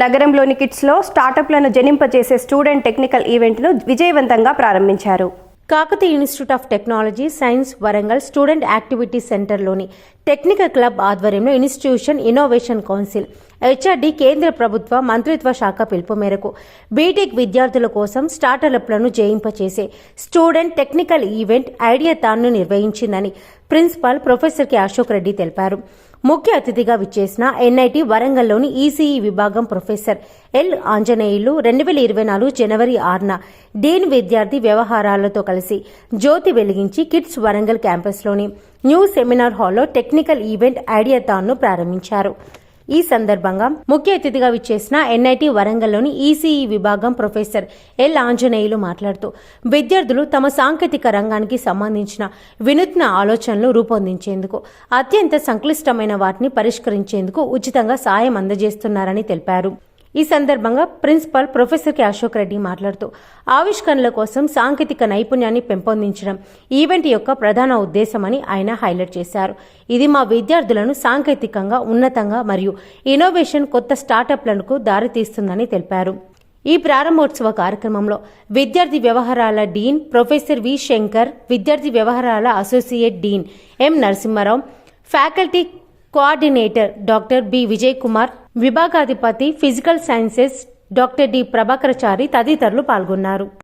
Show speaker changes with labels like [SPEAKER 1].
[SPEAKER 1] నగరంలోని కిట్స్లో స్టార్టప్లను జనింపజేసే student technical ఈవెంట్ను విజయవంతంగా ప్రారంభించారు.
[SPEAKER 2] Kakatiya institute of technology science Warangal student activity సెంటర్లోని technical club ఆధ్వర్యంలో ఇన్స్టిట్యూషన్ ఇన్నోవేషన్ కౌన్సిల్ హెచ్ఆర్డి కేంద్ర ప్రభుత్వ మంత్రిత్వ శాఖ పిలుపు మేరకు బీటెక్ విద్యార్థుల కోసం స్టార్టప్లను జయింపచేసే స్టూడెంట్ టెక్నికల్ ఈవెంట్ ఐడియా తాన్ను నిర్వహించిందని principal professor K Ashok Reddy తెలిపారు. ముఖ్య అతిథిగా విచ్చేసిన ఎన్ఐటి వరంగల్లోని ఈసీఈ విభాగం ప్రొఫెసర్ ఎల్ ఆంజనేయులు రెండు వేల ఇరవై నాలుగు జనవరి ఆరున డీన్ విద్యార్థి వ్యవహారాలతో కలిసి జ్యోతి వెలిగించి కిడ్స్ వరంగల్ క్యాంపస్లోని న్యూ సెమినార్ హాల్లో టెక్నికల్ ఈవెంట్ ఐడియాథాన్ను ప్రారంభించారు. ఈ సందర్భంగా ముఖ్య అతిథిగా విచ్చేసిన ఎన్ఐటి వరంగల్లోని ఈసీఈ విభాగం ప్రొఫెసర్ ఎల్ ఆంజనేయులు మాట్లాడుతూ విద్యార్థులు తమ సాంకేతిక రంగానికి సంబంధించిన వినూత్న ఆలోచనలు రూపొందించేందుకు అత్యంత సంక్లిష్టమైన వాటిని పరిష్కరించేందుకు ఉచితంగా సాయం అందజేస్తున్నారని తెలిపారు. ఈ సందర్భంగా principal professor K. Ashok Reddy మాట్లాడుతూ ఆవిష్కరణల కోసం సాంకేతిక నైపుణ్యాన్ని పెంపొందించడం ఈవెంట్ యొక్క ప్రధాన ఉద్దేశమని ఆయన హైలైట్ చేశారు. ఇది మా విద్యార్థులను సాంకేతికంగా ఉన్నతంగా మరియు ఇన్నోవేషన్ కొత్త స్టార్టప్లకు దారితీస్తుందని తెలిపారు. ఈ ప్రారంభోత్సవ కార్యక్రమంలో విద్యార్థి వ్యవహారాల డీన్ ప్రొఫెసర్ వి. శంకర్ విద్యార్థి వ్యవహారాల associate dean M. Narasimharao faculty coordinator doctor B. Vijay Kumar విభాగాధిపతి physical sciences doctor D Prabhakarachari తదితరులు పాల్గొన్నారు.